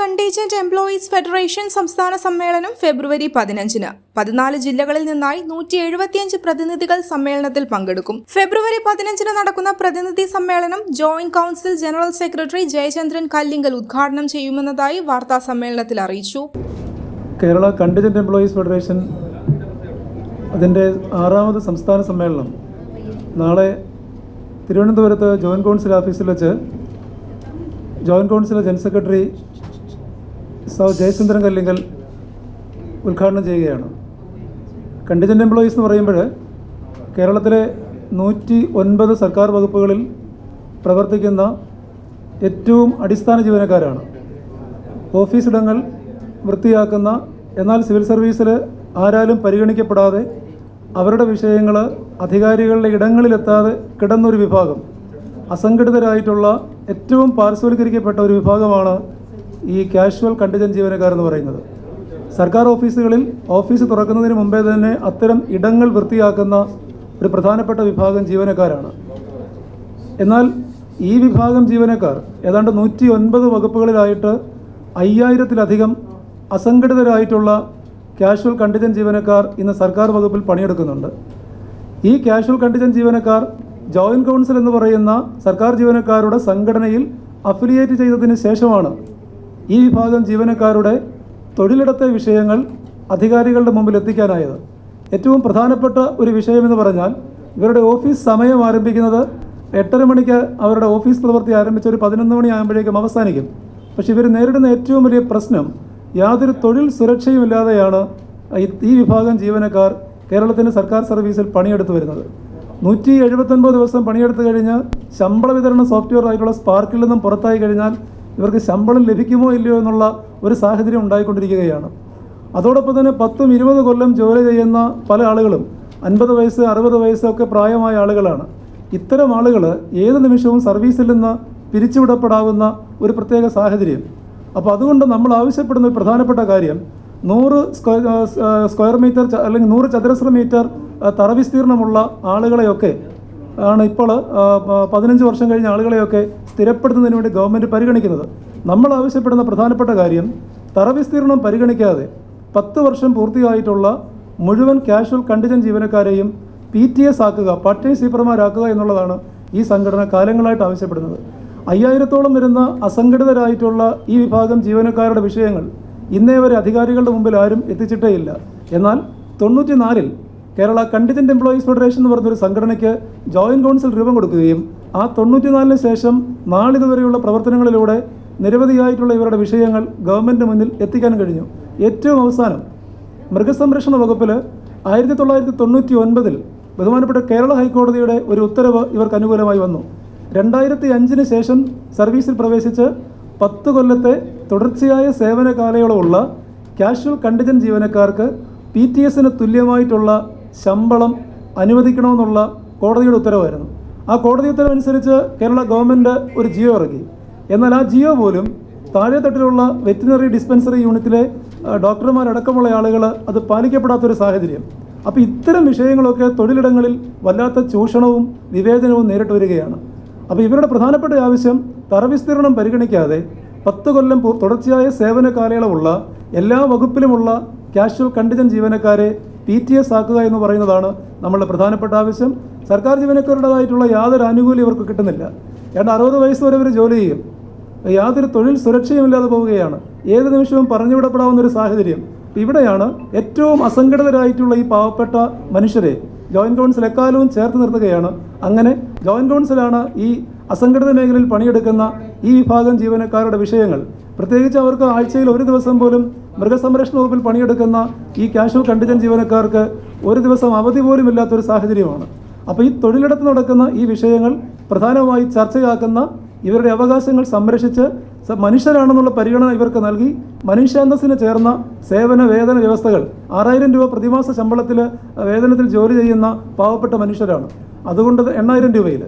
Contingent employees federation സംസ്ഥാന സമ്മേളനം ഫെബ്രുവരി പതിനഞ്ചിന്. പതിനാല് ജില്ലകളിൽ നിന്നായി നൂറ്റി എഴുപത്തിയഞ്ച് പ്രതിനിധികൾ സമ്മേളനത്തിൽ പങ്കെടുക്കും. ഫെബ്രുവരി പതിനഞ്ചിന് നടക്കുന്ന പ്രതിനിധി സമ്മേളനം joint council general secretary Jayachandran Kallingal ഉദ്ഘാടനം ചെയ്യുമെന്നതായി വാർത്താ സമ്മേളനത്തിൽ അറിയിച്ചു. കേരള കണ്ടിജന്റ് എംപ്ലോയീസ് ഫെഡറേഷൻ അതിന്റെ ആറാമത് സംസ്ഥാന സമ്മേളനം നാളെ തിരുവനന്തപുരത്ത് ജോയിന്റ് കൗൺസിൽ ഓഫീസിൽ വെച്ച് ജോയിന്റ് കൗൺസിൽ ജനറൽ സെക്രട്ടറി സൗ ജയചന്ദ്രൻ കല്ലിങ്കൽ ഉദ്ഘാടനം ചെയ്യുകയാണ്. കണ്ടിജന്റ് എംപ്ലോയീസ് എന്ന് പറയുമ്പോൾ കേരളത്തിലെ നൂറ്റി ഒൻപത് സർക്കാർ വകുപ്പുകളിൽ പ്രവർത്തിക്കുന്ന ഏറ്റവും അടിസ്ഥാന ജീവനക്കാരാണ്. ഓഫീസിടങ്ങൾ വൃത്തിയാക്കുന്ന എന്നാൽ സിവിൽ സർവീസിൽ ആരാലും പരിഗണിക്കപ്പെടാതെ അവരുടെ വിഷയങ്ങൾ അധികാരികളുടെ ഇടങ്ങളിലെത്താതെ കിടന്നൊരു വിഭാഗം. അസംഘടിതരായിട്ടുള്ള ഏറ്റവും പാർശ്വവൽക്കരിക്കപ്പെട്ട ഒരു വിഭാഗമാണ് ഈ കാഷ്വൽ കണ്ടിജൻ ജീവനക്കാർ എന്ന് പറയുന്നത്. സർക്കാർ ഓഫീസുകളിൽ ഓഫീസ് തുറക്കുന്നതിന് മുമ്പേ തന്നെ അത്തരം ഇടങ്ങൾ വൃത്തിയാക്കുന്ന ഒരു പ്രധാനപ്പെട്ട വിഭാഗം ജീവനക്കാരാണ്. എന്നാൽ ഈ വിഭാഗം ജീവനക്കാർ ഏതാണ്ട് നൂറ്റി ഒൻപത് വകുപ്പുകളിലായിട്ട് അയ്യായിരത്തിലധികം അസംഘടിതരായിട്ടുള്ള കാഷ്വൽ കണ്ടിജൻ ജീവനക്കാർ ഇന്ന് സർക്കാർ വകുപ്പിൽ പണിയെടുക്കുന്നുണ്ട്. ഈ കാഷ്വൽ കണ്ടിജൻ ജീവനക്കാർ ജോയിന്റ് കൗൺസിൽ എന്ന് പറയുന്ന സർക്കാർ ജീവനക്കാരുടെ സംഘടനയിൽ അഫിലിയേറ്റ് ചെയ്തതിന് ശേഷമാണ് ഈ വിഭാഗം ജീവനക്കാരുടെ തൊഴിലിടത്തെ വിഷയങ്ങൾ അധികാരികളുടെ മുമ്പിൽ എത്തിക്കാനായത്. ഏറ്റവും പ്രധാനപ്പെട്ട ഒരു വിഷയമെന്ന് പറഞ്ഞാൽ ഇവരുടെ ഓഫീസ് സമയം ആരംഭിക്കുന്നത് എട്ടര മണിക്ക് അവരുടെ ഓഫീസ് പ്രവൃത്തി ആരംഭിച്ച ഒരു പതിനൊന്ന് മണി ആകുമ്പോഴേക്കും അവസാനിക്കും. പക്ഷേ ഇവർ നേരിടുന്ന ഏറ്റവും വലിയ പ്രശ്നം യാതൊരു തൊഴിൽ സുരക്ഷയുമില്ലാതെയാണ് ഈ- വിഭാഗം ജീവനക്കാർ കേരളത്തിന്റെ സർക്കാർ സർവീസിൽ പണിയെടുത്തു വരുന്നത്. നൂറ്റി എഴുപത്തൊൻപത് ദിവസം പണിയെടുത്തു കഴിഞ്ഞ് ശമ്പള വിതരണ സോഫ്റ്റ്വെയർ ആയിട്ടുള്ള സ്പാർക്കിൽ നിന്നും പുറത്തായി കഴിഞ്ഞാൽ ഇവർക്ക് ശമ്പളം ലഭിക്കുമോ ഇല്ലയോ എന്നുള്ള ഒരു സാഹചര്യം ഉണ്ടായിക്കൊണ്ടിരിക്കുകയാണ്. അതോടൊപ്പം തന്നെ പത്തും ഇരുപത് കൊല്ലം ജോലി ചെയ്യുന്ന പല ആളുകളും അൻപത് വയസ്സ് അറുപത് വയസ്സൊക്കെ പ്രായമായ ആളുകളാണ്. ഇത്തരം ആളുകൾ ഏത് നിമിഷവും സർവീസിൽ നിന്ന് പിരിച്ചുവിടപ്പെടാവുന്ന ഒരു പ്രത്യേക സാഹചര്യം. അപ്പോൾ അതുകൊണ്ട് നമ്മൾ ആവശ്യപ്പെടുന്ന ഒരു പ്രധാനപ്പെട്ട കാര്യം നൂറ് സ്ക്വയർ മീറ്റർ അല്ലെങ്കിൽ നൂറ് ചതുരശ്ര മീറ്റർ തറവിസ്തീർണമുള്ള ആളുകളെയൊക്കെ ആണ് ഇപ്പോൾ പതിനഞ്ച് വർഷം കഴിഞ്ഞ ആളുകളെയൊക്കെ സ്ഥിരപ്പെടുത്തുന്നതിന് വേണ്ടി ഗവൺമെന്റ് പരിഗണിക്കുന്നത്. നമ്മൾ ആവശ്യപ്പെടുന്ന പ്രധാനപ്പെട്ട കാര്യം തറവിസ്തീർണം പരിഗണിക്കാതെ പത്ത് വർഷം പൂർത്തിയായിട്ടുള്ള മുഴുവൻ കാഷ്വൽ കണ്ടിജൻ ജീവനക്കാരെയും പി ടി എസ് ആക്കുക പട്ടേ സീപ്പർമാരാക്കുക എന്നുള്ളതാണ് ഈ സംഘടന കാലങ്ങളായിട്ട് ആവശ്യപ്പെടുന്നത്. അയ്യായിരത്തോളം വരുന്ന അസംഘടിതരായിട്ടുള്ള ഈ വിഭാഗം ജീവനക്കാരുടെ വിഷയങ്ങൾ ഇന്നേ വരെ അധികാരികളുടെ മുമ്പിൽ ആരും എത്തിച്ചിട്ടേയില്ല. എന്നാൽ തൊണ്ണൂറ്റിനാലിൽ കേരള കണ്ടിജന്റ് എംപ്ലോയീസ് ഫെഡറേഷൻ എന്ന് പറഞ്ഞൊരു സംഘടനയ്ക്ക് ജോയിന്റ് കൗൺസിൽ രൂപം കൊടുക്കുകയും ആ തൊണ്ണൂറ്റിനാലിന് ശേഷം നാളിതുവരെയുള്ള പ്രവർത്തനങ്ങളിലൂടെ നിരവധിയായിട്ടുള്ള ഇവരുടെ വിഷയങ്ങൾ ഗവൺമെന്റ് മുന്നിൽ എത്തിക്കാൻ കഴിഞ്ഞു. ഏറ്റവും അവസാനം മൃഗസംരക്ഷണ വകുപ്പിൽ ആയിരത്തി തൊള്ളായിരത്തി തൊണ്ണൂറ്റി ഒൻപതിൽ ബഹുമാനപ്പെട്ട കേരള ഹൈക്കോടതിയുടെ ഒരു ഉത്തരവ് ഇവർക്ക് അനുകൂലമായി വന്നു. രണ്ടായിരത്തി അഞ്ചിന് ശേഷം സർവീസിൽ പ്രവേശിച്ച് പത്ത് കൊല്ലത്തെ തുടർച്ചയായ സേവന കാലയളവുള്ള കാഷ്വൽ കണ്ടിജൻ ജീവനക്കാർക്ക് പി ടി എസിന് തുല്യമായിട്ടുള്ള ശമ്പളം അനുവദിക്കണമെന്നുള്ള കോടതിയുടെ ഉത്തരവായിരുന്നു. ആ കോടതി ഉത്തരവനുസരിച്ച് കേരള ഗവൺമെന്റ് ഒരു ജിയോ ഇറക്കി. എന്നാൽ ആ ജിയോ പോലും താഴെത്തട്ടിലുള്ള വെറ്റിനറി ഡിസ്പെൻസറി യൂണിറ്റിലെ ഡോക്ടർമാരടക്കമുള്ള ആളുകൾ അത് പാലിക്കപ്പെടാത്തൊരു സാഹചര്യം. അപ്പോൾ ഇത്തരം വിഷയങ്ങളൊക്കെ തൊഴിലിടങ്ങളിൽ വല്ലാത്ത ചൂഷണവും വിവേചനവും നേരിട്ട് വരികയാണ്. അപ്പോൾ ഇവരുടെ പ്രധാനപ്പെട്ട ആവശ്യം തറവിസ്തീർണം പരിഗണിക്കാതെ പത്ത് കൊല്ലം തുടർച്ചയായ സേവന കാലയളവുള്ള എല്ലാ വകുപ്പിലുമുള്ള കാഷ്വൽ കണ്ടിജൻ ജീവനക്കാരെ പി ടി എസ് ആക്കുക എന്ന് പറയുന്നതാണ് നമ്മളുടെ പ്രധാനപ്പെട്ട ആവശ്യം. സർക്കാർ ജീവനക്കാരുടേതായിട്ടുള്ള യാതൊരു ആനുകൂല്യം ഇവർക്ക് കിട്ടുന്നില്ല. ഏതാണ്ട് അറുപത് വയസ്സ് വരെ ഇവർ ജോലി ചെയ്യും. യാതൊരു തൊഴിൽ സുരക്ഷയുമില്ലാതെ പോവുകയാണ്. ഏത് നിമിഷവും പറഞ്ഞുവിടപ്പെടാവുന്ന ഒരു സാഹചര്യം. ഇവിടെയാണ് ഏറ്റവും അസംഘടിതരായിട്ടുള്ള ഈ പാവപ്പെട്ട മനുഷ്യരെ ജോയിന്റ് കൗൺസിൽ എക്കാലവും ചേർത്ത് നിർത്തുകയാണ്. അങ്ങനെ ജോയിന്റ് കൗൺസിലാണ് ഈ അസംഘടിത മേഖലയിൽ പണിയെടുക്കുന്ന ഈ വിഭാഗം ജീവനക്കാരുടെ വിഷയങ്ങൾ. പ്രത്യേകിച്ച് അവർക്ക് ആഴ്ചയിൽ ഒരു ദിവസം പോലും മൃഗസംരക്ഷണ വകുപ്പിൽ പണിയെടുക്കുന്ന ഈ കാഷ്വൽ കണ്ടിജൻ ജീവനക്കാർക്ക് ഒരു ദിവസം അവധി പോലും ഇല്ലാത്തൊരു സാഹചര്യമാണ്. അപ്പോൾ ഈ തൊഴിലിടത്ത് നടക്കുന്ന ഈ വിഷയങ്ങൾ പ്രധാനമായി ചർച്ചയാക്കുന്ന ഇവരുടെ അവകാശങ്ങൾ സംരക്ഷിച്ച് മനുഷ്യരാണെന്നുള്ള പരിഗണന ഇവർക്ക് നൽകി മനുഷ്യാന്തസ്സിന് ചേർന്ന സേവന വേതന വ്യവസ്ഥകൾ ആറായിരം രൂപ പ്രതിമാസ ശമ്പളത്തിൽ വേതനത്തിൽ ജോലി ചെയ്യുന്ന പാവപ്പെട്ട മനുഷ്യരാണ്. അതുകൊണ്ട് എണ്ണായിരം രൂപയിൽ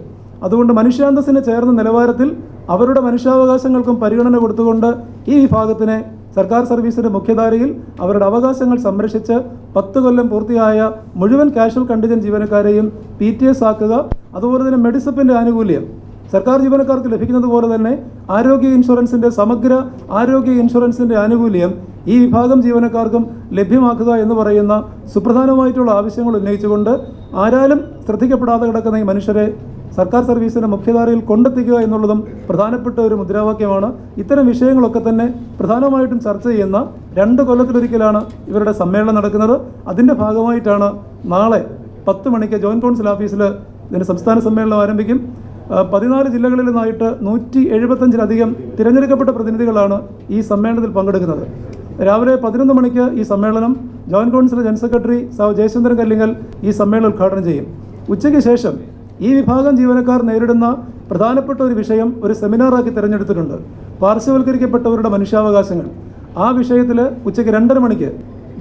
അതുകൊണ്ട് മനുഷ്യാന്തസ്സിന് ചേർന്ന നിലവാരത്തിൽ അവരുടെ മനുഷ്യാവകാശങ്ങൾക്കും പരിഗണന കൊടുത്തുകൊണ്ട് ഈ വിഭാഗത്തിനെ സർക്കാർ സർവീസിന്റെ മുഖ്യധാരയിൽ അവരുടെ അവകാശങ്ങൾ സംരക്ഷിച്ച് പത്ത് കൊല്ലം പൂർത്തിയായ മുഴുവൻ കാഷ്വൽ കണ്ടിജൻ ജീവനക്കാരെയും പി ടി എസ് ആക്കുക അതുപോലെ തന്നെ മെഡിസപ്പിന്റെ ആനുകൂല്യം. സർക്കാർ ജീവനക്കാർക്ക് ലഭിക്കുന്നത് പോലെ തന്നെ ആരോഗ്യ ഇൻഷുറൻസിന്റെ സമഗ്ര ആരോഗ്യ ഇൻഷുറൻസിന്റെ ആനുകൂല്യം ഈ വിഭാഗം ജീവനക്കാർക്കും ലഭ്യമാക്കുക എന്ന് പറയുന്ന സുപ്രധാനമായിട്ടുള്ള ആവശ്യങ്ങൾ ഉന്നയിച്ചുകൊണ്ട് ആരാലും ശ്രദ്ധിക്കപ്പെടാതെ കിടക്കുന്ന ഈ മനുഷ്യരെ സർക്കാർ സർവീസിനെ മുഖ്യധാരയിൽ കൊണ്ടെത്തിക്കുക എന്നുള്ളതും പ്രധാനപ്പെട്ട ഒരു മുദ്രാവാക്യമാണ്. ഇത്തരം വിഷയങ്ങളൊക്കെ തന്നെ പ്രധാനമായിട്ടും ചർച്ച ചെയ്യുന്ന രണ്ട് കൊല്ലത്തിലൊരിക്കലാണ് ഇവരുടെ സമ്മേളനം നടക്കുന്നത്. അതിന്റെ ഭാഗമായിട്ടാണ് നാളെ പത്ത് മണിക്ക് ജോയിന്റ് കൗൺസിൽ ഓഫീസിൽ ഇതിന്റെ സംസ്ഥാന സമ്മേളനം ആരംഭിക്കും. പതിനാല് ജില്ലകളിൽ നിന്നായിട്ട് നൂറ്റി എഴുപത്തഞ്ചിലധികം തിരഞ്ഞെടുക്കപ്പെട്ട പ്രതിനിധികളാണ് ഈ സമ്മേളനത്തിൽ പങ്കെടുക്കുന്നത്. രാവിലെ പതിനൊന്ന് മണിക്ക് ഈ സമ്മേളനം ജോയിന്റ് കൗൺസിൽ ജനറൽ സെക്രട്ടറി സാവ് ജയചന്ദ്രൻ കല്ലിങ്ങൽ ഈ സമ്മേളനം ഉദ്ഘാടനം ചെയ്യും. ഉച്ചയ്ക്ക് ശേഷം ഈ വിഭാഗം ജീവനക്കാർ നേരിടുന്ന പ്രധാനപ്പെട്ട ഒരു വിഷയം ഒരു സെമിനാറാക്കി തിരഞ്ഞെടുത്തിട്ടുണ്ട്. പാർശ്വവൽക്കരിക്കപ്പെട്ടവരുടെ മനുഷ്യാവകാശങ്ങൾ. ആ വിഷയത്തിൽ ഉച്ചയ്ക്ക് രണ്ടര മണിക്ക്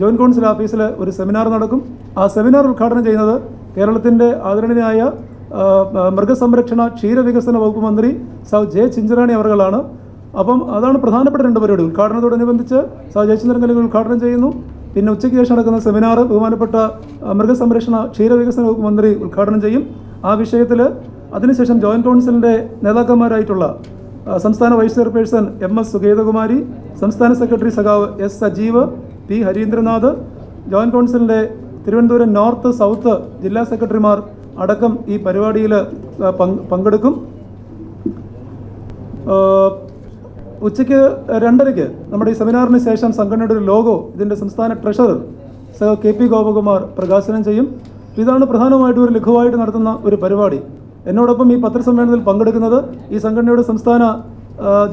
ജോയിന്റ് കൗൺസിൽ ഓഫീസിൽ ഒരു സെമിനാർ നടക്കും. ആ സെമിനാർ ഉദ്ഘാടനം ചെയ്യുന്നത് കേരളത്തിന്റെ ആദരണീയനായ മൃഗസംരക്ഷണ ക്ഷീരവികസന വകുപ്പ് മന്ത്രി സൗ ജെ ചിഞ്ചറാണി അവർകളാണ് അപ്പം അതാണ് പ്രധാനപ്പെട്ട രണ്ട് പരിപാടി. ഉദ്ഘാടനത്തോടനുബന്ധിച്ച് സൗ ജയചന്ദ്രൻ കല്ലികൾ ഉദ്ഘാടനം ചെയ്യുന്നു. പിന്നെ ഉച്ചയ്ക്ക് ശേഷം നടക്കുന്ന സെമിനാർ ബഹുമാനപ്പെട്ട മൃഗസംരക്ഷണ ക്ഷീരവികസന വകുപ്പ് മന്ത്രി ഉദ്ഘാടനം ചെയ്യും. ആ വിഷയത്തിൽ അതിനുശേഷം ജോയിന്റ് കൗൺസിലിന്റെ നേതാക്കന്മാരായിട്ടുള്ള സംസ്ഥാന vice chairperson M S Sugathakumari സംസ്ഥാന സെക്രട്ടറി സഖാവ് S Sajeev P Harindranath joint കൗൺസിലിന്റെ തിരുവനന്തപുരം നോർത്ത് സൗത്ത് ജില്ലാ സെക്രട്ടറിമാർ അടക്കം ഈ പരിപാടിയിൽ പങ്കെടുക്കും. ഉച്ചയ്ക്ക് രണ്ടരയ്ക്ക് നമ്മുടെ ഈ സെമിനാറിന് ശേഷം സംഘടനയുടെ ഒരു ലോഗോ ഇതിന്റെ സംസ്ഥാന ട്രഷറർ സഹ കെ പി ഗോപകുമാർ പ്രകാശനം ചെയ്യും. ഇതാണ് പ്രധാനമായിട്ടും ഒരു ലഘുവായിട്ട് നടത്തുന്ന ഒരു പരിപാടി. എന്നോടൊപ്പം ഈ പത്രസമ്മേളനത്തിൽ പങ്കെടുക്കുന്നത് ഈ സംഘടനയുടെ സംസ്ഥാന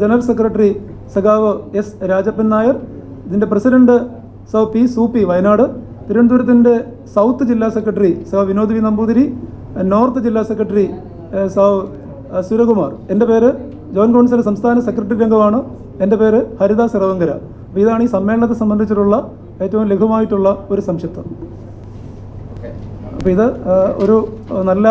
ജനറൽ സെക്രട്ടറി സഖാവ് എസ് രാജപ്പൻ നായർ ഇതിന്റെ പ്രസിഡന്റ് സൗ പി സൂപ്പി വയനാട് തിരുവനന്തപുരത്തിന്റെ സൗത്ത് ജില്ലാ സെക്രട്ടറി സൗ വിനോദ് വി നമ്പൂതിരി നോർത്ത് ജില്ലാ സെക്രട്ടറി സൗ സുരകുമാർ. എന്റെ പേര് ജോയിന്റ് കൗൺസിൽ സംസ്ഥാന സെക്രട്ടറി അംഗമാണ്. എന്റെ പേര് ഹരിദാസ് ഇറവങ്കര അപ്പോൾ ഇതാണ് ഈ സമ്മേളനത്തെ സംബന്ധിച്ചിട്ടുള്ള ഏറ്റവും ലഘുവായിട്ടുള്ള ഒരു സംക്ഷിപ്തം അപ്പോൾ ഇത് ഒരു നല്ല